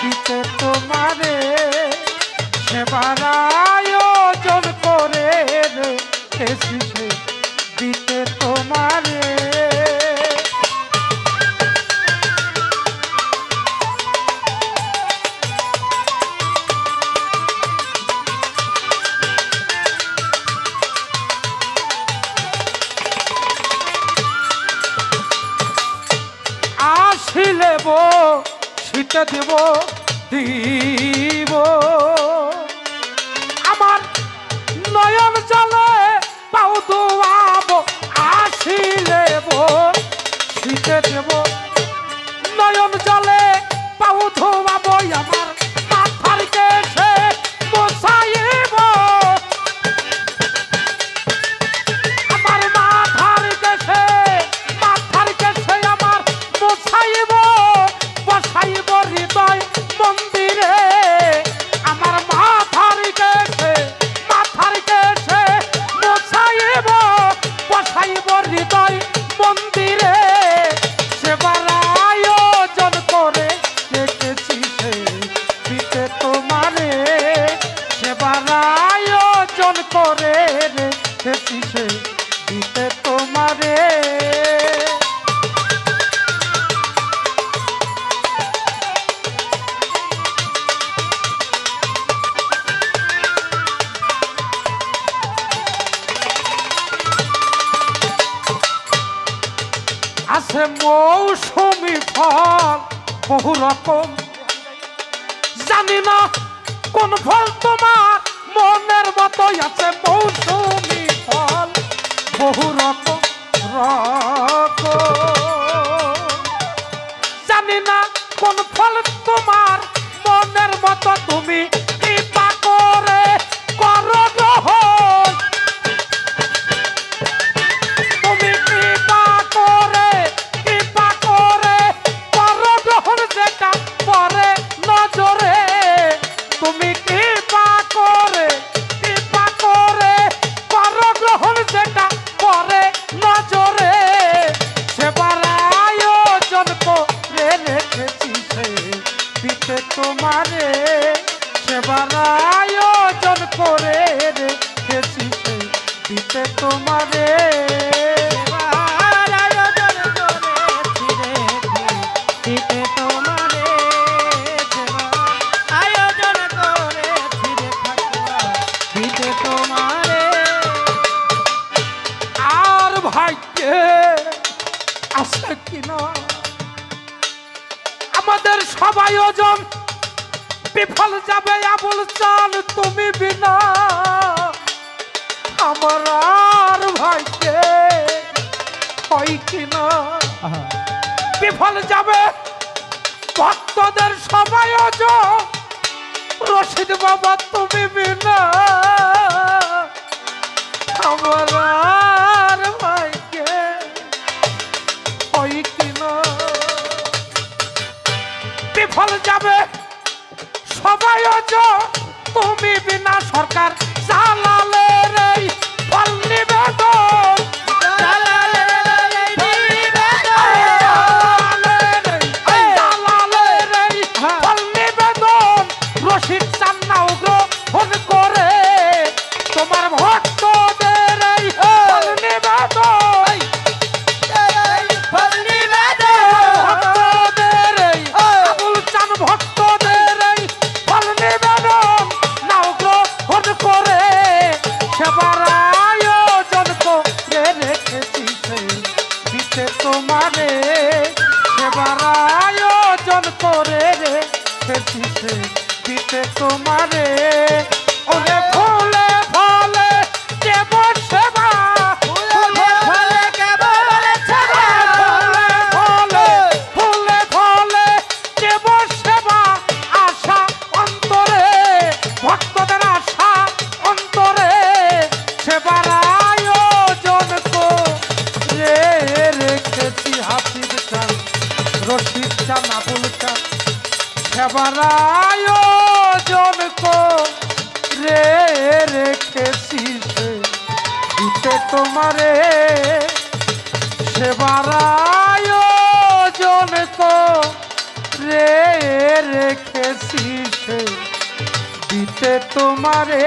বাটিতে তোমারে সেবার আয়োজন করে রেখেছি দিতে তোমারে। আসিলে শীতে দেব, দিব। আমার নয়ন চলে পাও দোয়াব, আসিলে সেটা দেব, নয়ন চলে পাও ধোয়াব আমার দিতে তোমারে। আছে মৌসুমি ফল, বহু রকম। জানি না কোন ফল তোমার মনের মতোই আছে মৌসুমি বহু রক রক। জানি না কোন ফল তোমার মনের মতো তুমি আর ভাগ্যে আছে কিনা আমাদের সবাই ওজন। বিফল যাবে আবুল চাল তুমি বিনা। কিনা? বিফল যাবে। ভক্তদের সবাই ওজন রশিদ বাবা তুমি বিনা। আমার আর ভাইকে ওই কিনা? বিফল যাবে। সবাই অজ তুমি বিনা সরকার চালালের রশিদ চান্না গ্রহণ তোমারে। ওরে ফুলে ফলে দেব সেবা ফুলে ফলে কেবল ছাড়া ফলে ফলে, ফুলে ফলে দেব সেবা আশা অন্তরে, ভক্তদের আশা অন্তরে সেবার আয়োজন করে রেখেছি হাফিজ চান রশিদ চান আবুল চান সেবার রেখেছি সে দিতে তোমারে সেবার তো রে রেখেছি সে দিতে তোমারে